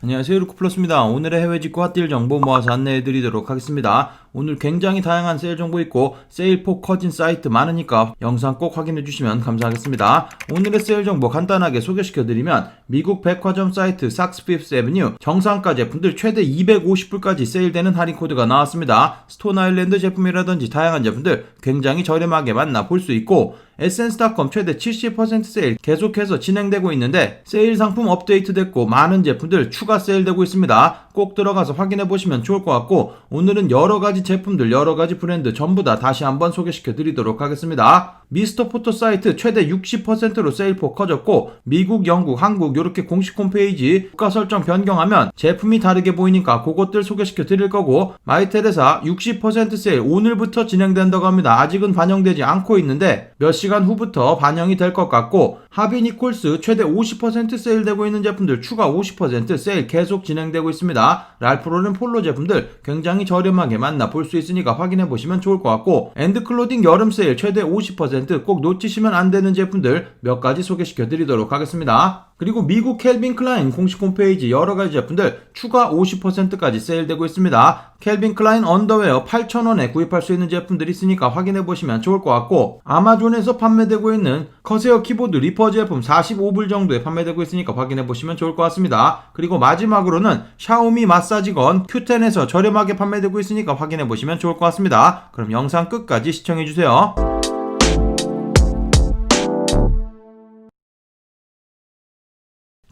안녕하세요 루크플러스입니다. 오늘의 해외 직구 핫딜 정보 모아서 안내해 드리도록 하겠습니다. 오늘 굉장히 다양한 세일 정보 있고 세일폭 커진 사이트 많으니까 영상 꼭 확인해 주시면 감사하겠습니다. 오늘의 세일 정보 간단하게 소개시켜 드리면 미국 백화점 사이트 삭스 피프스 에브뉴 정상가 제품들 최대 250불까지 세일되는 할인 코드가 나왔습니다. 스톤 아일랜드 제품이라든지 다양한 제품들 굉장히 저렴하게 만나볼 수 있고 에센스닷컴 최대 70% 세일 계속해서 진행되고 있는데 세일 상품 업데이트 됐고 많은 제품들 추가 세일되고 있습니다. 꼭 들어가서 확인해 보시면 좋을 것 같고 오늘은 여러 가지 제품들 여러 가지 브랜드 전부 다 다시 한번 소개시켜 드리도록 하겠습니다. 미스터 포토 사이트 최대 60%로 세일폭 커졌고 미국, 영국, 한국 이렇게 공식 홈페이지 국가 설정 변경하면 제품이 다르게 보이니까 그것들 소개시켜 드릴 거고 마이텔에사 60% 세일 오늘부터 진행된다고 합니다. 아직은 반영되지 않고 있는데 몇 시간 후부터 반영이 될 것 같고 하비 니콜스 최대 50% 세일되고 있는 제품들 추가 50% 세일 계속 진행되고 있습니다. 랄프로렌 폴로 제품들 굉장히 저렴하게 만나볼 수 있으니까 확인해 보시면 좋을 것 같고 엔드클로딩 여름 세일 최대 50%꼭 놓치시면 안 되는 제품들 몇 가지 소개시켜 드리도록 하겠습니다. 그리고 미국 켈빈 클라인 공식 홈페이지 여러 가지 제품들 추가 50%까지 세일되고 있습니다. 켈빈 클라인 언더웨어 8,000원에 구입할 수 있는 제품들이 있으니까 확인해 보시면 좋을 것 같고 아마존에서 판매되고 있는 커세어 키보드 리퍼 제품 45불 정도에 판매되고 있으니까 확인해 보시면 좋을 것 같습니다. 그리고 마지막으로는 샤오미 마사지건 Q10에서 저렴하게 판매되고 있으니까 확인해 보시면 좋을 것 같습니다. 그럼 영상 끝까지 시청해 주세요.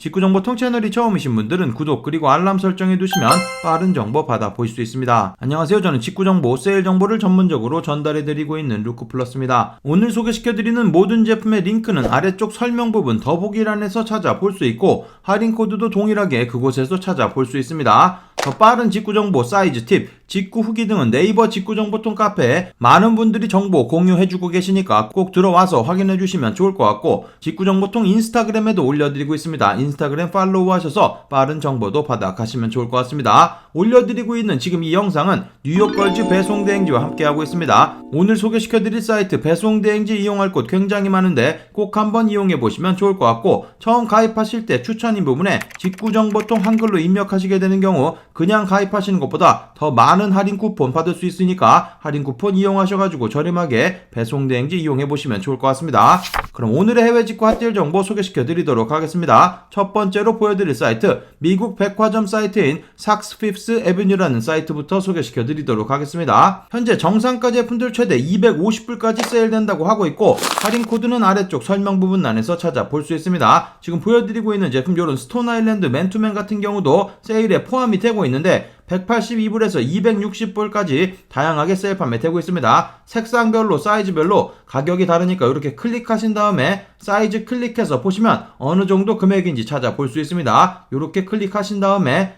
직구정보 통 채널이 처음이신 분들은 구독 그리고 알람 설정해 두시면 빠른 정보 받아 보실 수 있습니다. 안녕하세요. 저는 직구정보 세일 정보를 전문적으로 전달해 드리고 있는 루크플러스입니다. 오늘 소개시켜 드리는 모든 제품의 링크는 아래쪽 설명 부분 더보기란에서 찾아볼 수 있고 할인 코드도 동일하게 그곳에서 찾아볼 수 있습니다. 더 빠른 직구 정보 사이즈 팁, 직구 후기 등은 네이버 직구 정보통 카페에 많은 분들이 정보 공유해주고 계시니까 꼭 들어와서 확인해 주시면 좋을 것 같고 직구 정보통 인스타그램에도 올려드리고 있습니다. 인스타그램 팔로우 하셔서 빠른 정보도 받아 가시면 좋을 것 같습니다. 올려드리고 있는 지금 이 영상은 뉴욕 걸즈 배송 대행지와 함께하고 있습니다. 오늘 소개시켜드릴 사이트 배송 대행지 이용할 곳 굉장히 많은데 꼭 한번 이용해 보시면 좋을 것 같고 처음 가입하실 때 추천인 부분에 직구 정보통 한글로 입력하시게 되는 경우 그냥 가입하시는 것보다 더 많은 할인 쿠폰 받을 수 있으니까 할인 쿠폰 이용하셔가지고 저렴하게 배송 대행지 이용해 보시면 좋을 것 같습니다. 그럼 오늘의 해외 직구 핫딜 정보 소개시켜 드리도록 하겠습니다. 첫 번째로 보여드릴 사이트 미국 백화점 사이트인 삭스 피프스 에비뉴라는 사이트부터 소개시켜 드리도록 하겠습니다. 현재 정상가 제품들 최대 250불까지 세일된다고 하고 있고 할인 코드는 아래쪽 설명 부분란에서 찾아볼 수 있습니다. 지금 보여드리고 있는 제품 요런 스톤 아일랜드 맨투맨 같은 경우도 세일에 포함이 되고 있는데 182불에서 260불까지 다양하게 세일 판매되고 있습니다. 색상별로 사이즈별로 가격이 다르니까 이렇게 클릭하신 다음에 사이즈 클릭해서 보시면 어느 정도 금액인지 찾아볼 수 있습니다. 이렇게 클릭하신 다음에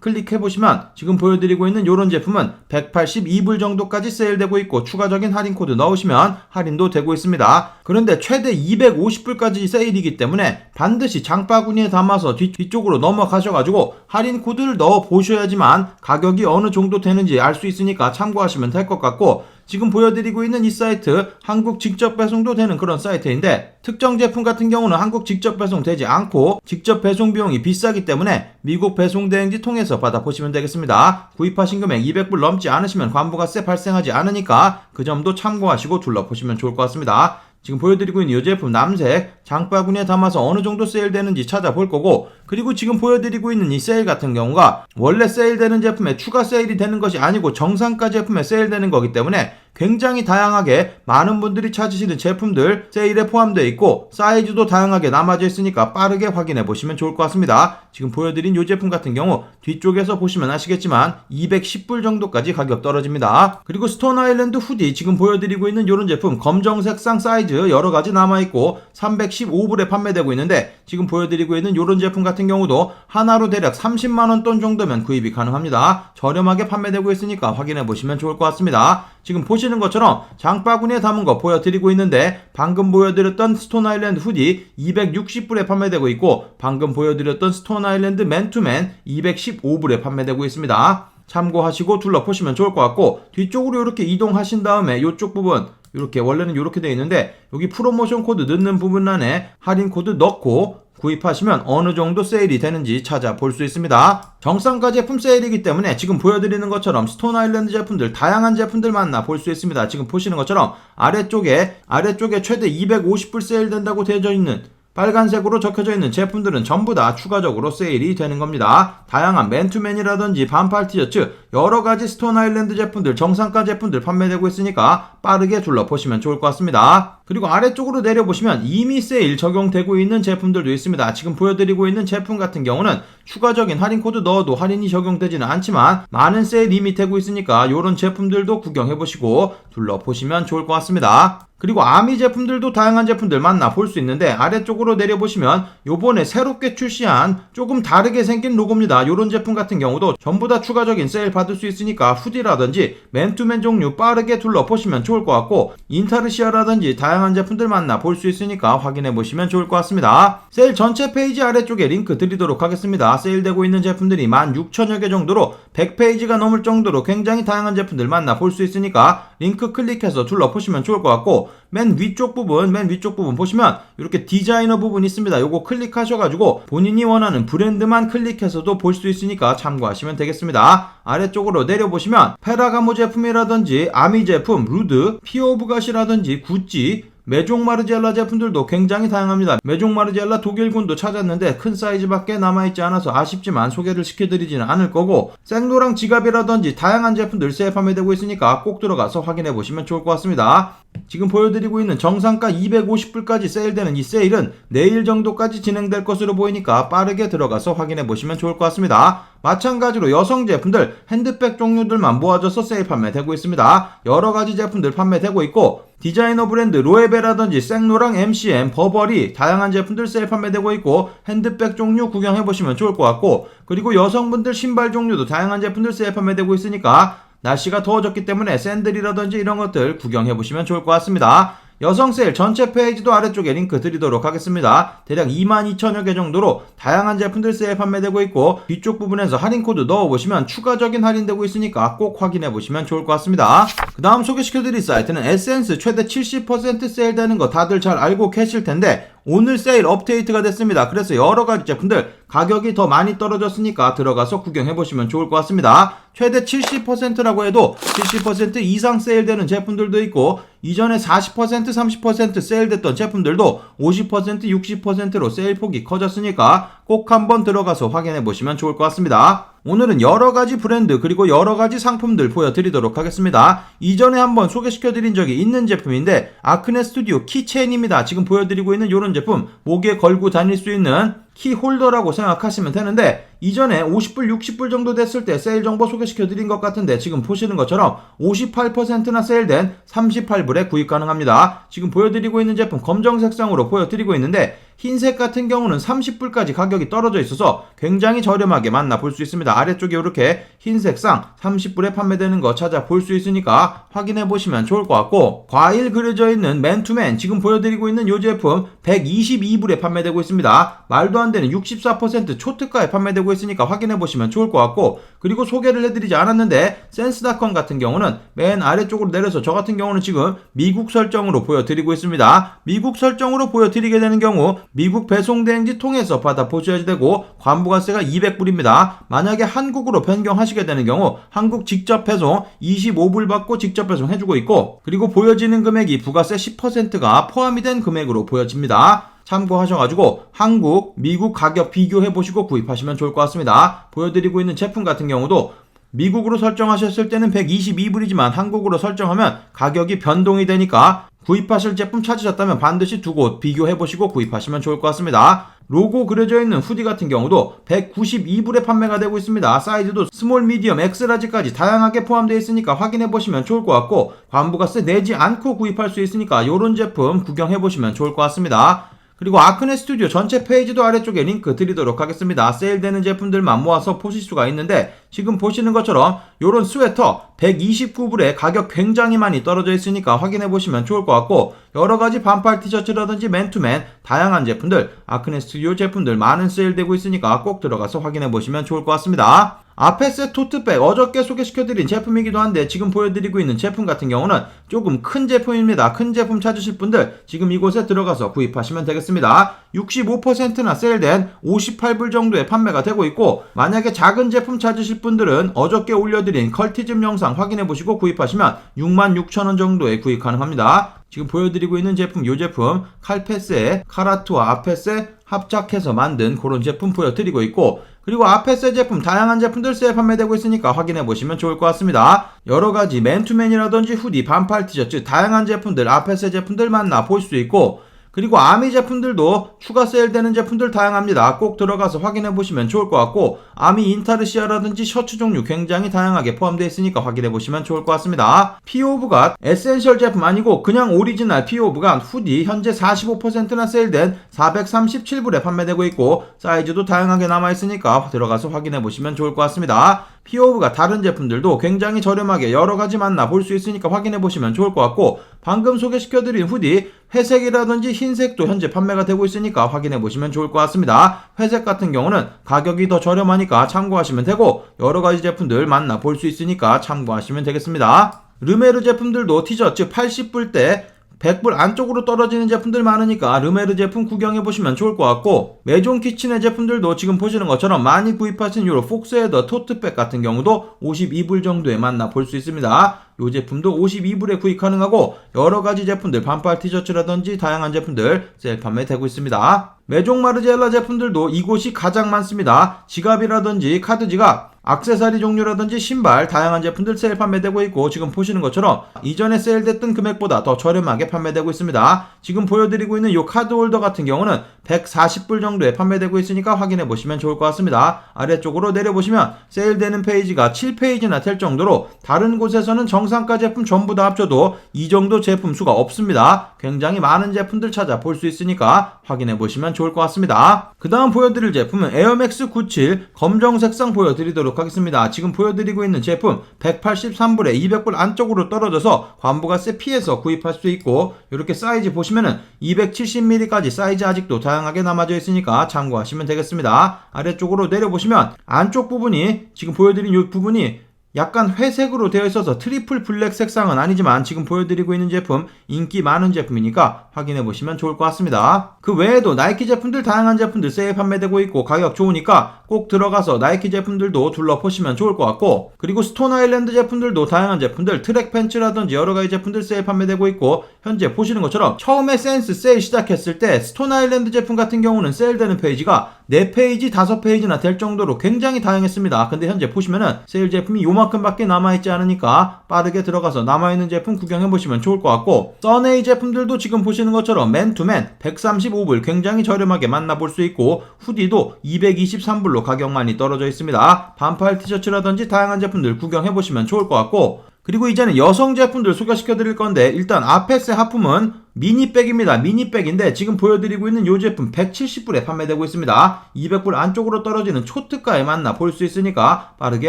클릭해보시면 지금 보여드리고 있는 이런 제품은 182불 정도까지 세일되고 있고 추가적인 할인 코드 넣으시면 할인도 되고 있습니다. 그런데 최대 250불까지 세일이기 때문에 반드시 장바구니에 담아서 뒤, 뒤쪽으로 넘어가셔가지고 할인 코드를 넣어 보셔야지만 가격이 어느 정도 되는지 알 수 있으니까 참고하시면 될 것 같고 지금 보여드리고 있는 이 사이트 한국 직접 배송도 되는 그런 사이트인데 특정 제품 같은 경우는 한국 직접 배송 되지 않고 직접 배송 비용이 비싸기 때문에 미국 배송 대행지 통해서 받아보시면 되겠습니다. 구입하신 금액 200불 넘지 않으시면 관부가세 발생하지 않으니까 그 점도 참고하시고 둘러보시면 좋을 것 같습니다. 지금 보여드리고 있는 이 제품 남색 장바구니에 담아서 어느 정도 세일되는지 찾아볼 거고 그리고 지금 보여드리고 있는 이 세일 같은 경우가 원래 세일되는 제품에 추가 세일이 되는 것이 아니고 정상가 제품에 세일되는 거기 때문에 굉장히 다양하게 많은 분들이 찾으시는 제품들 세일에 포함되어 있고 사이즈도 다양하게 남아져 있으니까 빠르게 확인해 보시면 좋을 것 같습니다. 지금 보여드린 이 제품 같은 경우 뒤쪽에서 보시면 아시겠지만 210불 정도까지 가격 떨어집니다. 그리고 스톤 아일랜드 후디 지금 보여드리고 있는 이런 제품 검정색상 사이즈 여러 가지 남아있고 315불에 판매되고 있는데 지금 보여드리고 있는 이런 제품 같은 경우도 하나로 대략 30만원 돈 정도면 구입이 가능합니다. 저렴하게 판매되고 있으니까 확인해 보시면 좋을 것 같습니다. 지금 보시는 것처럼 장바구니에 담은 거 보여드리고 있는데 방금 보여드렸던 스톤 아일랜드 후디 260불에 판매되고 있고 방금 보여드렸던 스톤 아일랜드 맨투맨 215불에 판매되고 있습니다. 참고하시고 둘러보시면 좋을 것 같고 뒤쪽으로 이렇게 이동하신 다음에 이쪽 부분 이렇게 원래는 이렇게 되어 있는데 여기 프로모션 코드 넣는 부분 안에 할인 코드 넣고 구입하시면 어느 정도 세일이 되는지 찾아볼 수 있습니다. 정상가 제품 세일이기 때문에 지금 보여드리는 것처럼 스톤 아일랜드 제품들 다양한 제품들 만나 볼 수 있습니다. 지금 보시는 것처럼 아래쪽에 아래쪽에 최대 250불 세일된다고 되어져 있는 빨간색으로 적혀져 있는 제품들은 전부 다 추가적으로 세일이 되는 겁니다. 다양한 맨투맨이라든지 반팔 티셔츠, 여러 가지 스톤 아일랜드 제품들, 정상가 제품들 판매되고 있으니까 빠르게 둘러보시면 좋을 것 같습니다. 그리고 아래쪽으로 내려보시면 이미 세일 적용되고 있는 제품들도 있습니다. 지금 보여드리고 있는 제품 같은 경우는 추가적인 할인 코드 넣어도 할인이 적용되지는 않지만 많은 세일 이미 되고 있으니까 이런 제품들도 구경해보시고 둘러보시면 좋을 것 같습니다. 그리고 아미 제품들도 다양한 제품들 만나 볼 수 있는데 아래쪽으로 내려보시면 요번에 새롭게 출시한 조금 다르게 생긴 로고입니다. 요런 제품 같은 경우도 전부 다 추가적인 세일 받을 수 있으니까 후디라든지 맨투맨 종류 빠르게 둘러보시면 좋을 것 같고 인타르시아라든지 다양한 제품들 만나 볼 수 있으니까 확인해 보시면 좋을 것 같습니다. 세일 전체 페이지 아래쪽에 링크 드리도록 하겠습니다. 세일되고 있는 제품들이 16,000여 개 정도로 100페이지가 넘을 정도로 굉장히 다양한 제품들 만나 볼 수 있으니까 링크 클릭해서 둘러보시면 좋을 것 같고 맨 위쪽 부분 맨 위쪽 부분 보시면 이렇게 디자이너 부분 있습니다. 요거 클릭하셔가지고 본인이 원하는 브랜드만 클릭해서도 볼 수 있으니까 참고하시면 되겠습니다. 아래쪽으로 내려보시면 페라가모 제품이라든지 아미 제품, 루드, 피오브갓이라든지 구찌 메종 마르젤라 제품들도 굉장히 다양합니다. 메종 마르젤라 독일군도 찾았는데 큰 사이즈밖에 남아있지 않아서 아쉽지만 소개를 시켜드리지는 않을 거고 생노랑 지갑이라든지 다양한 제품들 세일 판매되고 있으니까 꼭 들어가서 확인해 보시면 좋을 것 같습니다. 지금 보여드리고 있는 정상가 250불까지 세일되는 이 세일은 내일 정도까지 진행될 것으로 보이니까 빠르게 들어가서 확인해 보시면 좋을 것 같습니다. 마찬가지로 여성 제품들 핸드백 종류들만 모아져서 세일 판매되고 있습니다. 여러 가지 제품들 판매되고 있고 디자이너 브랜드 로에베라든지 생노랑 MCM, 버버리 다양한 제품들 세일 판매되고 있고 핸드백 종류 구경해 보시면 좋을 것 같고 그리고 여성분들 신발 종류도 다양한 제품들 세일 판매되고 있으니까 날씨가 더워졌기 때문에 샌들이라든지 이런 것들 구경해 보시면 좋을 것 같습니다. 여성 세일 전체 페이지도 아래쪽에 링크 드리도록 하겠습니다. 대략 22,000여 개 정도로 다양한 제품들 세일 판매되고 있고 뒤쪽 부분에서 할인 코드 넣어보시면 추가적인 할인되고 있으니까 꼭 확인해 보시면 좋을 것 같습니다. 그 다음 소개시켜드릴 사이트는 에센스 최대 70% 세일되는 거 다들 잘 알고 계실 텐데 오늘 세일 업데이트가 됐습니다. 그래서 여러 가지 제품들 가격이 더 많이 떨어졌으니까 들어가서 구경해 보시면 좋을 것 같습니다. 최대 70%라고 해도 70% 이상 세일되는 제품들도 있고 이전에 40% 30% 세일됐던 제품들도 50% 60%로 세일 폭이 커졌으니까 꼭 한번 들어가서 확인해 보시면 좋을 것 같습니다. 오늘은 여러 가지 브랜드 그리고 여러 가지 상품들 보여드리도록 하겠습니다. 이전에 한번 소개시켜드린 적이 있는 제품인데 아크네 스튜디오 키체인입니다. 지금 보여드리고 있는 이런 제품 목에 걸고 다닐 수 있는 키 홀더라고 생각하시면 되는데 이전에 50불 60불 정도 됐을 때 세일 정보 소개시켜 드린 것 같은데 지금 보시는 것처럼 58%나 세일된 38불에 구입 가능합니다. 지금 보여드리고 있는 제품 검정 색상으로 보여드리고 있는데 흰색 같은 경우는 30불까지 가격이 떨어져 있어서 굉장히 저렴하게 만나볼 수 있습니다. 아래쪽에 이렇게 흰색 상 30불에 판매되는 거 찾아볼 수 있으니까 확인해 보시면 좋을 것 같고 과일 그려져 있는 맨투맨 지금 보여드리고 있는 이 제품 122불에 판매되고 있습니다. 말도 안 되는 64% 초특가에 판매되고 있으니까 확인해 보시면 좋을 것 같고 그리고 소개를 해드리지 않았는데 센스닷컴 같은 경우는 맨 아래쪽으로 내려서 저 같은 경우는 지금 미국 설정으로 보여드리고 있습니다. 미국 설정으로 보여드리게 되는 경우 미국 배송 대행지 통해서 받아 보셔야 되고 관부가세가 200불입니다. 만약에 한국으로 변경하시게 되는 경우 한국 직접 배송 25불 받고 직접 배송 해주고 있고 그리고 보여지는 금액이 부가세 10%가 포함이 된 금액으로 보여집니다. 참고하셔가지고 한국, 미국 가격 비교해보시고 구입하시면 좋을 것 같습니다. 보여드리고 있는 제품 같은 경우도 미국으로 설정하셨을 때는 122불이지만 한국으로 설정하면 가격이 변동이 되니까 구입하실 제품 찾으셨다면 반드시 두 곳 비교해보시고 구입하시면 좋을 것 같습니다. 로고 그려져 있는 후디 같은 경우도 192불에 판매가 되고 있습니다. 사이즈도 스몰, 미디엄, 엑스라지까지 다양하게 포함되어 있으니까 확인해보시면 좋을 것 같고 관부가세 내지 않고 구입할 수 있으니까 이런 제품 구경해보시면 좋을 것 같습니다. 그리고 아크네 스튜디오 전체 페이지도 아래쪽에 링크 드리도록 하겠습니다. 세일되는 제품들만 모아서 보실 수가 있는데 지금 보시는 것처럼 요런 스웨터 129불에 가격 굉장히 많이 떨어져 있으니까 확인해 보시면 좋을 것 같고 여러 가지 반팔 티셔츠라든지 맨투맨 다양한 제품들 아크네 스튜디오 제품들 많은 세일되고 있으니까 꼭 들어가서 확인해 보시면 좋을 것 같습니다. 아페스 토트백 어저께 소개시켜드린 제품이기도 한데 지금 보여드리고 있는 제품 같은 경우는 조금 큰 제품입니다. 큰 제품 찾으실 분들 지금 이곳에 들어가서 구입하시면 되겠습니다. 65%나 세일된 58불 정도에 판매가 되고 있고 만약에 작은 제품 찾으실 분들은 어저께 올려드린 컬티즘 영상 확인해 보시고 구입하시면 66,000원 정도에 구입 가능합니다. 지금 보여드리고 있는 제품 이 제품 칼페스의 카라투와 아페스 합작해서 만든 그런 제품 보여드리고 있고 그리고 아페스 제품 다양한 제품들 세일 판매되고 있으니까 확인해 보시면 좋을 것 같습니다. 여러 가지 맨투맨이라든지 후디, 반팔 티셔츠 다양한 제품들 아페스 제품들 만나 볼 수 있고 그리고 아미 제품들도 추가 세일되는 제품들 다양합니다. 꼭 들어가서 확인해 보시면 좋을 것 같고 아미 인타르시아라든지 셔츠 종류 굉장히 다양하게 포함되어 있으니까 확인해 보시면 좋을 것 같습니다. 피오브가 에센셜 제품 아니고 그냥 오리지널 피오브가 후디 현재 45%나 세일된 437불에 판매되고 있고 사이즈도 다양하게 남아 있으니까 들어가서 확인해 보시면 좋을 것 같습니다. 피오브가 다른 제품들도 굉장히 저렴하게 여러 가지 만나 볼 수 있으니까 확인해 보시면 좋을 것 같고 방금 소개시켜드린 후디 회색이라든지 흰색도 현재 판매가 되고 있으니까 확인해 보시면 좋을 것 같습니다. 회색 같은 경우는 가격이 더 저렴하니까 참고하시면 되고 여러 가지 제품들 만나 볼 수 있으니까 참고하시면 되겠습니다. 르메르 제품들도 티셔츠 80불 대 100불 안쪽으로 떨어지는 제품들 많으니까 르메르 제품 구경해 보시면 좋을 것 같고 메종 키친의 제품들도 지금 보시는 것처럼 많이 구입하신 요로 폭스헤더 토트백 같은 경우도 52불 정도에 만나 볼 수 있습니다. 이 제품도 52불에 구입 가능하고 여러 가지 제품들 반팔 티셔츠라든지 다양한 제품들 세일 판매되고 있습니다. 메종 마르젤라 제품들도 이곳이 가장 많습니다. 지갑이라든지 카드 지갑 악세사리 종류라든지 신발 다양한 제품들 세일 판매되고 있고 지금 보시는 것처럼 이전에 세일됐던 금액보다 더 저렴하게 판매되고 있습니다. 지금 보여드리고 있는 이 카드 홀더 같은 경우는 140불 정도에 판매되고 있으니까 확인해 보시면 좋을 것 같습니다. 아래쪽으로 내려보시면 세일되는 페이지가 7페이지나 될 정도로 다른 곳에서는 정상가 제품 전부 다 합쳐도 이 정도 제품 수가 없습니다. 굉장히 많은 제품들 찾아볼 수 있으니까 확인해 보시면 좋을 것 같습니다. 그 다음 보여드릴 제품은 에어맥스 97 검정 색상 보여드리 도록 하겠습니다. 지금 보여드리고 있는 제품 183불에 200불 안쪽으로 떨어져서 관부가세 피해서 구입할 수 있고 이렇게 사이즈 보시면은 270mm까지 사이즈 아직도 다양하게 남아져 있으니까 참고하시면 되겠습니다. 아래쪽으로 내려보시면 안쪽 부분이 지금 보여드린 이 부분이 약간 회색으로 되어 있어서 트리플 블랙 색상은 아니지만 지금 보여드리고 있는 제품 인기 많은 제품이니까 확인해 보시면 좋을 것 같습니다. 그 외에도 나이키 제품들 다양한 제품들 세일 판매되고 있고 가격 좋으니까 꼭 들어가서 나이키 제품들도 둘러보시면 좋을 것 같고 그리고 스톤 아일랜드 제품들도 다양한 제품들 트랙 팬츠라든지 여러 가지 제품들 세일 판매되고 있고 현재 보시는 것처럼 처음에 센스 세일 시작했을 때 스톤 아일랜드 제품 같은 경우는 세일되는 페이지가 4페이지, 5페이지나 될 정도로 굉장히 다양했습니다. 근데 현재 보시면은 세일 제품이 요만 큼밖에 남아있지 않으니까 빠르게 들어가서 남아있는 제품 구경해보시면 좋을 것 같고 써네이 제품들도 지금 보시는 것처럼 맨투맨 135불 굉장히 저렴하게 만나볼 수 있고 후디도 223불로 가격 많이 떨어져 있습니다. 반팔 티셔츠라든지 다양한 제품들 구경해보시면 좋을 것 같고 그리고 이제는 여성 제품들 소개시켜 드릴 건데 일단 아페스 하품은 미니백입니다. 미니백인데 지금 보여드리고 있는 이 제품 170불에 판매되고 있습니다. 200불 안쪽으로 떨어지는 초특가에 만나 볼 수 있으니까 빠르게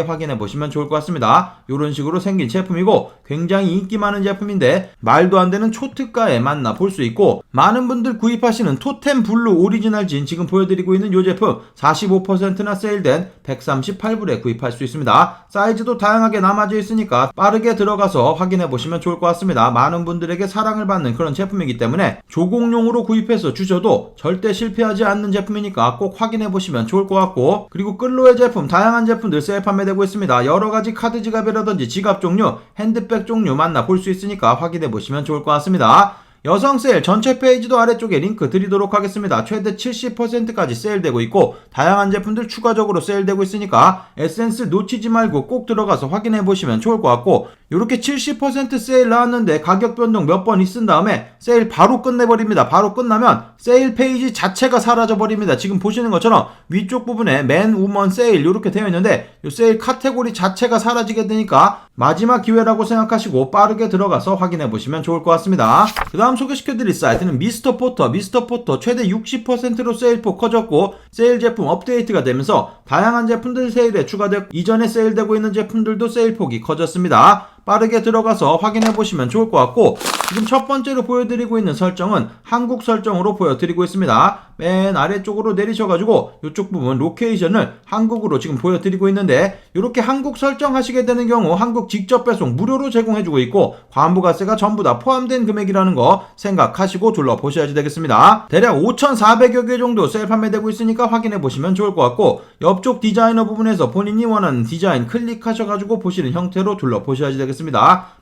확인해 보시면 좋을 것 같습니다. 이런 식으로 생긴 제품이고 굉장히 인기 많은 제품인데 말도 안 되는 초특가에 만나 볼 수 있고 많은 분들 구입하시는 토템 블루 오리지널 진 지금 보여드리고 있는 이 제품 45%나 세일된 138불에 구입할 수 있습니다. 사이즈도 다양하게 남아져 있으니까 빠르게 들어가서 확인해 보시면 좋을 것 같습니다. 많은 분들에게 사랑을 받는 그런 제품 제품이기 때문에 조공용으로 구입해서 주셔도 절대 실패하지 않는 제품이니까 꼭 확인해 보시면 좋을 것 같고 그리고 끌로의 제품 다양한 제품들 세일 판매되고 있습니다. 여러 가지 카드 지갑이라든지 지갑 종류, 핸드백 종류 만나 볼 수 있으니까 확인해 보시면 좋을 것 같습니다. 여성 세일 전체 페이지도 아래쪽에 링크 드리도록 하겠습니다. 최대 70%까지 세일되고 있고 다양한 제품들 추가적으로 세일되고 있으니까 에센스 놓치지 말고 꼭 들어가서 확인해 보시면 좋을 것 같고 이렇게 70% 세일 나왔는데 가격 변동 몇 번 있은 다음에 세일 바로 끝내버립니다. 바로 끝나면 세일 페이지 자체가 사라져 버립니다. 지금 보시는 것처럼 위쪽 부분에 맨 우먼 세일 이렇게 되어 있는데 이 세일 카테고리 자체가 사라지게 되니까 마지막 기회라고 생각하시고 빠르게 들어가서 확인해 보시면 좋을 것 같습니다. 그 다음 소개시켜드릴 사이트는 미스터 포터. 미스터 포터 최대 60%로 세일폭 커졌고 세일 제품 업데이트가 되면서 다양한 제품들 세일에 추가되고 이전에 세일되고 있는 제품들도 세일폭이 커졌습니다. 빠르게 들어가서 확인해 보시면 좋을 것 같고 지금 첫 번째로 보여드리고 있는 설정은 한국 설정으로 보여드리고 있습니다. 맨 아래쪽으로 내리셔가지고 이쪽 부분 로케이션을 한국으로 지금 보여드리고 있는데 이렇게 한국 설정하시게 되는 경우 한국 직접 배송 무료로 제공해주고 있고 관부가세가 전부 다 포함된 금액이라는 거 생각하시고 둘러보셔야지 되겠습니다. 대략 5,400여 개 정도 세일 판매되고 있으니까 확인해 보시면 좋을 것 같고 옆쪽 디자이너 부분에서 본인이 원하는 디자인 클릭하셔가지고 보시는 형태로 둘러보셔야지 되겠습니다.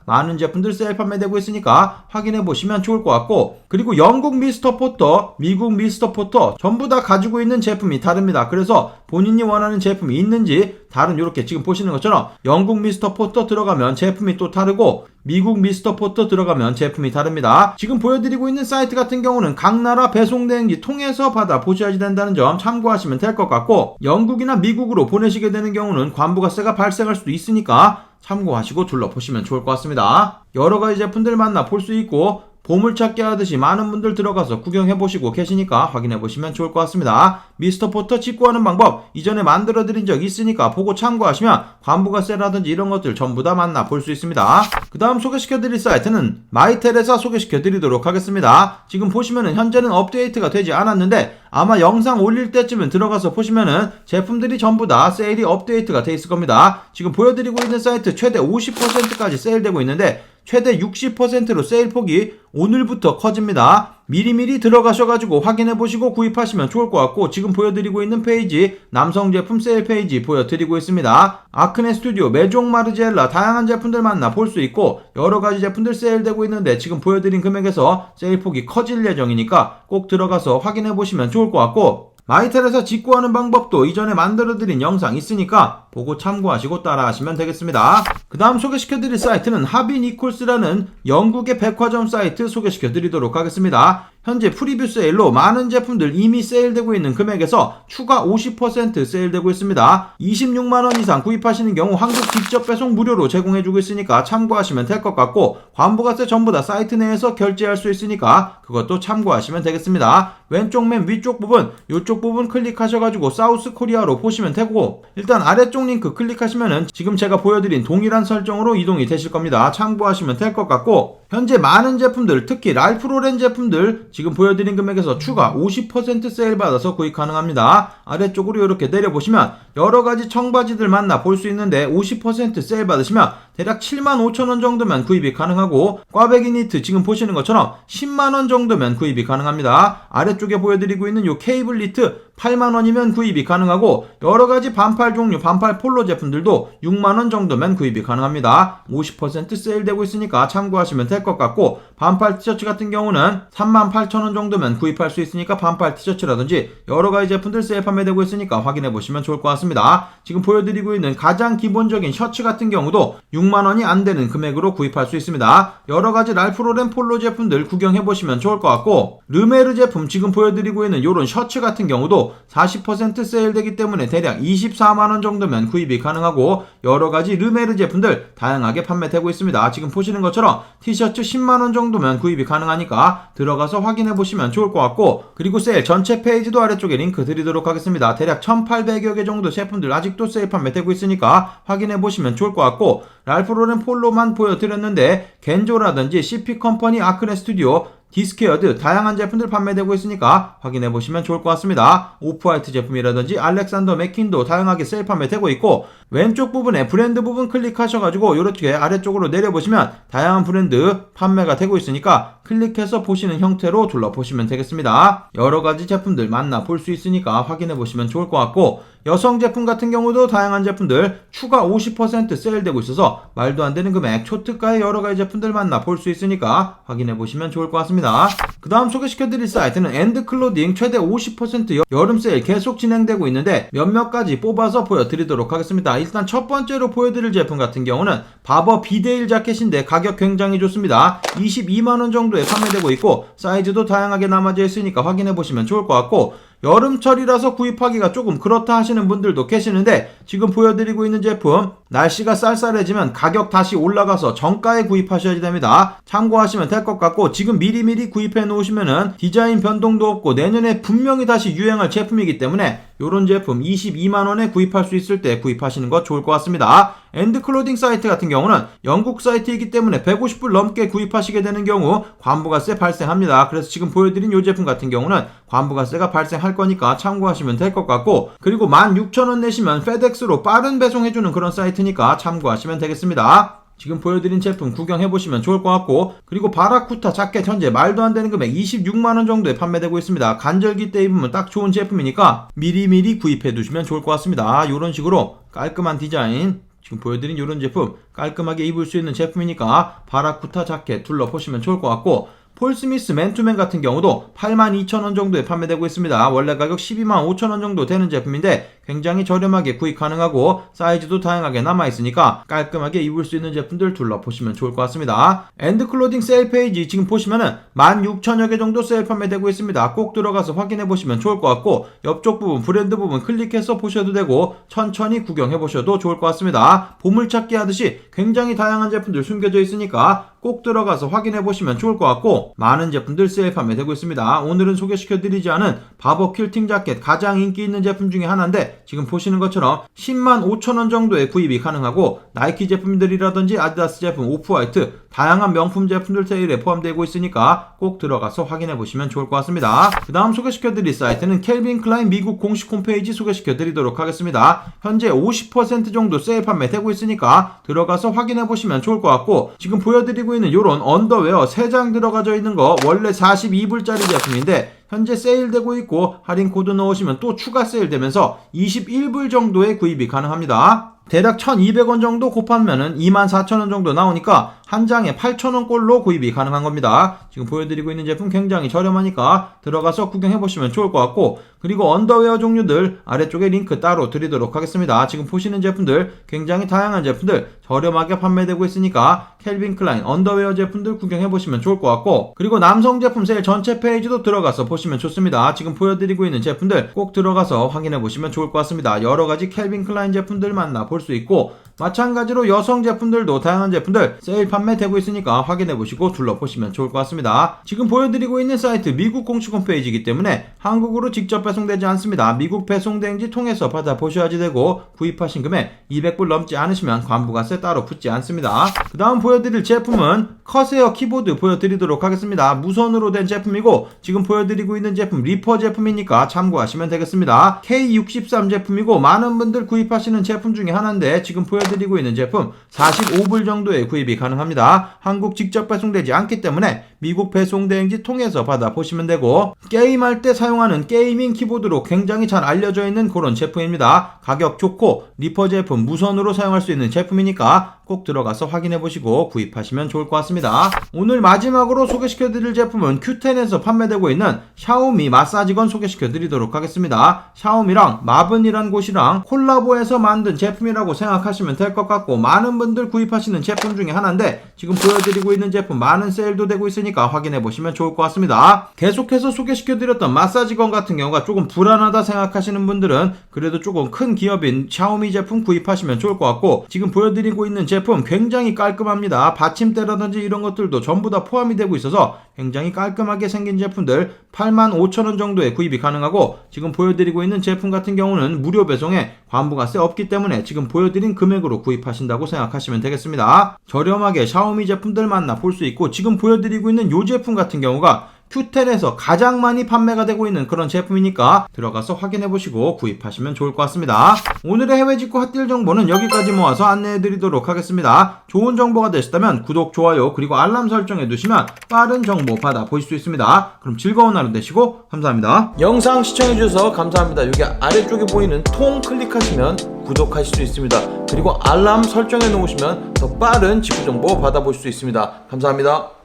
많은 제품들 세일 판매되고 있으니까 확인해 보시면 좋을 것 같고 그리고 영국 미스터 포터, 미국 미스터 포터 전부 다 가지고 있는 제품이 다릅니다. 그래서 본인이 원하는 제품이 있는지 다른 이렇게 지금 보시는 것처럼 영국 미스터 포터 들어가면 제품이 또 다르고 미국 미스터 포터 들어가면 제품이 다릅니다. 지금 보여드리고 있는 사이트 같은 경우는 각 나라 배송 대행지 통해서 받아 보셔야지 된다는 점 참고하시면 될 것 같고 영국이나 미국으로 보내시게 되는 경우는 관부가세가 발생할 수도 있으니까 참고하시고 둘러보시면 좋을 것 같습니다. 여러 가지 제품들 만나 볼 수 있고 보물찾기 하듯이 많은 분들 들어가서 구경해보시고 계시니까 확인해보시면 좋을 것 같습니다. 미스터 포터 직구하는 방법 이전에 만들어드린 적 있으니까 보고 참고하시면 관부가 세라든지 이런 것들 전부 다 만나 볼 수 있습니다. 그 다음 소개시켜드릴 사이트는 마이텔에서 소개시켜드리도록 하겠습니다. 지금 보시면은 현재는 업데이트가 되지 않았는데 아마 영상 올릴 때쯤은 들어가서 보시면은 제품들이 전부 다 세일이 업데이트가 돼 있을 겁니다. 지금 보여드리고 있는 사이트 최대 50%까지 세일되고 있는데 최대 60%로 세일폭이 오늘부터 커집니다. 미리미리 들어가셔가지고 확인해보시고 구입하시면 좋을 것 같고 지금 보여드리고 있는 페이지 남성 제품 세일 페이지 보여드리고 있습니다. 아크네 스튜디오, 메종 마르지엘라 다양한 제품들 만나 볼 수 있고 여러가지 제품들 세일되고 있는데 지금 보여드린 금액에서 세일폭이 커질 예정이니까 꼭 들어가서 확인해보시면 좋을 것 같고 마이텔에서 직구하는 방법도 이전에 만들어드린 영상 있으니까 보고 참고하시고 따라하시면 되겠습니다. 그 다음 소개시켜드릴 사이트는 하빈 이콜스라는 영국의 백화점 사이트 소개시켜드리도록 하겠습니다. 현재 프리뷰 세일로 많은 제품들 이미 세일되고 있는 금액에서 추가 50% 세일되고 있습니다. 26만원 이상 구입하시는 경우 한국 직접 배송 무료로 제공해주고 있으니까 참고하시면 될 것 같고 관부가세 전부 다 사이트 내에서 결제할 수 있으니까 그것도 참고하시면 되겠습니다. 왼쪽 맨 위쪽 부분 이쪽 부분 클릭하셔가지고 사우스 코리아로 보시면 되고 일단 아래쪽 링크 클릭하시면은 지금 제가 보여드린 동일한 설정으로 이동이 되실 겁니다. 참고하시면 될 것 같고 현재 많은 제품들 특히 랄프로렌 제품들 지금 보여드린 금액에서 추가 50% 세일 받아서 구입 가능합니다. 아래쪽으로 이렇게 내려보시면 여러가지 청바지들 만나 볼 수 있는데 50% 세일 받으시면 대략 7만 5천원 정도면 구입이 가능하고 꽈배기 니트 지금 보시는 것처럼 10만원 정도면 구입이 가능합니다. 아래쪽에 보여드리고 있는 요 케이블 니트 8만원이면 구입이 가능하고 여러가지 반팔 종류 반팔 폴로 제품들도 6만원 정도면 구입이 가능합니다. 50% 세일되고 있으니까 참고하시면 될 것 같고 반팔 티셔츠 같은 경우는 3만 8천원 정도면 구입할 수 있으니까 반팔 티셔츠라든지 여러가지 제품들 세일 판매되고 있으니까 확인해보시면 좋을 것 같습니다. 지금 보여드리고 있는 가장 기본적인 셔츠 같은 경우도 6만원이 안되는 금액으로 구입할 수 있습니다. 여러가지 랄프로렌 폴로 제품들 구경해보시면 좋을 것 같고 르메르 제품 지금 보여드리고 있는 이런 셔츠 같은 경우도 40% 세일되기 때문에 대략 24만원 정도면 구입이 가능하고 여러가지 르메르 제품들 다양하게 판매되고 있습니다. 지금 보시는 것처럼 티셔츠 10만원 정도면 구입이 가능하니까 들어가서 확인해 보시면 좋을 것 같고 그리고 세일 전체 페이지도 아래쪽에 링크 드리도록 하겠습니다. 대략 1800여 개 정도 제품들 아직도 세일 판매되고 있으니까 확인해 보시면 좋을 것 같고 랄프로렌 폴로만 보여드렸는데 겐조라든지 CP 컴퍼니 아크네 스튜디오 디스케어드 다양한 제품들 판매되고 있으니까 확인해 보시면 좋을 것 같습니다. 오프화이트 제품이라든지 알렉산더 맥킨도 다양하게 세일 판매되고 있고 왼쪽 부분에 브랜드 부분 클릭하셔가지고 이렇게 아래쪽으로 내려보시면 다양한 브랜드 판매가 되고 있으니까 클릭해서 보시는 형태로 둘러보시면 되겠습니다. 여러 가지 제품들 만나 볼 수 있으니까 확인해 보시면 좋을 것 같고 여성 제품 같은 경우도 다양한 제품들 추가 50% 세일되고 있어서 말도 안 되는 금액 초특가의 여러 가지 제품들 만나 볼 수 있으니까 확인해 보시면 좋을 것 같습니다. 그 다음 소개시켜 드릴 사이트는 엔드클로딩 최대 50% 여름 세일 계속 진행되고 있는데 몇몇 가지 뽑아서 보여드리도록 하겠습니다. 일단 첫 번째로 보여드릴 제품 같은 경우는 바버 비데일 자켓인데 가격 굉장히 좋습니다. 22만원 정도에 판매되고 있고 사이즈도 다양하게 남아져 있으니까 확인해 보시면 좋을 것 같고 여름철이라서 구입하기가 조금 그렇다 하시는 분들도 계시는데 지금 보여드리고 있는 제품 날씨가 쌀쌀해지면 가격 다시 올라가서 정가에 구입하셔야 됩니다. 참고하시면 될 것 같고 지금 미리미리 구입해 놓으시면은 디자인 변동도 없고 내년에 분명히 다시 유행할 제품이기 때문에 이런 제품 22만원에 구입할 수 있을 때 구입하시는 것 좋을 것 같습니다. 엔드클로딩 사이트 같은 경우는 영국 사이트이기 때문에 150불 넘게 구입하시게 되는 경우 관부가세 발생합니다. 그래서 지금 보여드린 이 제품 같은 경우는 관부가세가 발생할 거니까 참고하시면 될 것 같고 그리고 16,000원 내시면 페덱스로 빠른 배송해주는 그런 사이트 니까 참고하시면 되겠습니다. 지금 보여드린 제품 구경해보시면 좋을 것 같고 그리고 바라쿠타 자켓 현재 말도 안 되는 금액 26만원 정도에 판매되고 있습니다. 간절기 때 입으면 딱 좋은 제품이니까 미리미리 구입해 두시면 좋을 것 같습니다. 이런 식으로 깔끔한 디자인 지금 보여드린 이런 제품 깔끔하게 입을 수 있는 제품이니까 바라쿠타 자켓 둘러보시면 좋을 것 같고 폴스미스 맨투맨 같은 경우도 82,000원 정도에 판매되고 있습니다. 원래 가격 12만 5천원 정도 되는 제품인데 굉장히 저렴하게 구입 가능하고 사이즈도 다양하게 남아있으니까 깔끔하게 입을 수 있는 제품들 둘러보시면 좋을 것 같습니다. 엔드클로딩 세일 페이지 지금 보시면은 16,000여 개 정도 세일 판매되고 있습니다. 꼭 들어가서 확인해 보시면 좋을 것 같고 옆쪽 부분 브랜드 부분 클릭해서 보셔도 되고 천천히 구경해 보셔도 좋을 것 같습니다. 보물찾기 하듯이 굉장히 다양한 제품들 숨겨져 있으니까 꼭 들어가서 확인해 보시면 좋을 것 같고 많은 제품들 세일 판매되고 있습니다. 오늘은 소개시켜 드리지 않은 바버 퀼팅 자켓 가장 인기 있는 제품 중에 하나인데 지금 보시는 것처럼 10만 5천원 정도에 구입이 가능하고 나이키 제품들이라든지 아디다스 제품, 오프화이트 다양한 명품 제품들 세일에 포함되고 있으니까 꼭 들어가서 확인해 보시면 좋을 것 같습니다. 그 다음 소개시켜 드릴 사이트는 켈빈 클라인 미국 공식 홈페이지 소개시켜 드리도록 하겠습니다. 현재 50% 정도 세일 판매되고 있으니까 들어가서 확인해 보시면 좋을 것 같고 지금 보여드리고 있는 이런 언더웨어 3장 들어가져 있는 거 원래 42불짜리 제품인데 현재 세일되고 있고 할인 코드 넣으시면 또 추가 세일되면서 21불 정도의 구입이 가능합니다. 대략 1200원 정도 곱하면은 24,000원 정도 나오니까 한 장에 8,000원 꼴로 구입이 가능한 겁니다. 지금 보여드리고 있는 제품 굉장히 저렴하니까 들어가서 구경해보시면 좋을 것 같고 그리고 언더웨어 종류들 아래쪽에 링크 따로 드리도록 하겠습니다. 지금 보시는 제품들 굉장히 다양한 제품들 저렴하게 판매되고 있으니까 켈빈 클라인 언더웨어 제품들 구경해보시면 좋을 것 같고 그리고 남성 제품 세일 전체 페이지도 들어가서 보시면 좋습니다. 지금 보여드리고 있는 제품들 꼭 들어가서 확인해보시면 좋을 것 같습니다. 여러가지 켈빈 클라인 제품들 만나 볼수 있고 마찬가지로 여성 제품들도 다양한 제품들 세일 판매되고 있으니까 확인해 보시고 둘러보시면 좋을 것 같습니다. 지금 보여드리고 있는 사이트 미국 공식 홈페이지이기 때문에 한국으로 직접 배송되지 않습니다. 미국 배송대행지 통해서 받아보셔야지 되고 구입하신 금액 200불 넘지 않으시면 관부가세 따로 붙지 않습니다. 그 다음 보여드릴 제품은 커세어 키보드 보여드리도록 하겠습니다. 무선으로 된 제품이고 지금 보여드리고 있는 제품 리퍼 제품이니까 참고하시면 되겠습니다. K63 제품이고 많은 분들 구입하시는 제품 중에 하나인데 지금 보여 드리고 드리고 있는 제품 45불 정도에 구입이 가능합니다. 한국 직접 배송되지 않기 때문에 미국 배송 대행지 통해서 받아보시면 되고 게임할 때 사용하는 게이밍 키보드로 굉장히 잘 알려져 있는 그런 제품입니다. 가격 좋고 리퍼 제품 무선으로 사용할 수 있는 제품이니까 꼭 들어가서 확인해 보시고 구입하시면 좋을 것 같습니다. 오늘 마지막으로 소개시켜 드릴 제품은 Q10에서 판매되고 있는 샤오미 마사지건 소개시켜 드리도록 하겠습니다. 샤오미랑 마븐이란 곳이랑 콜라보해서 만든 제품이라고 생각하시면 될 것 같고 많은 분들 구입하시는 제품 중에 하나인데 지금 보여드리고 있는 제품 많은 세일도 되고 있으니까 확인해 보시면 좋을 것 같습니다. 계속해서 소개시켜 드렸던 마사지건 같은 경우가 조금 불안하다 생각하시는 분들은 그래도 조금 큰 기업인 샤오미 제품 구입하시면 좋을 것 같고 지금 보여드리고 있는 제품 굉장히 깔끔합니다. 받침대라든지 이런 것들도 전부 다 포함이 되고 있어서 굉장히 깔끔하게 생긴 제품들 85,000원 정도에 구입이 가능하고 지금 보여드리고 있는 제품 같은 경우는 무료 배송에 관부가세 없기 때문에 지금 보여드린 금액으로 구입하신다고 생각하시면 되겠습니다. 저렴하게 샤오미 제품들 만나 볼 수 있고 지금 보여드리고 있는 이 제품 같은 경우가 큐텔에서 가장 많이 판매가 되고 있는 그런 제품이니까 들어가서 확인해 보시고 구입하시면 좋을 것 같습니다. 오늘의 해외 직구 핫딜 정보는 여기까지 모아서 안내해 드리도록 하겠습니다. 좋은 정보가 되셨다면 구독, 좋아요, 그리고 알람 설정해 두시면 빠른 정보 받아 보실 수 있습니다. 그럼 즐거운 하루 되시고 감사합니다. 영상 시청해 주셔서 감사합니다. 여기 아래쪽에 보이는 통 클릭하시면 구독하실 수 있습니다. 그리고 알람 설정해 놓으시면 더 빠른 직구 정보 받아보실 수 있습니다. 감사합니다.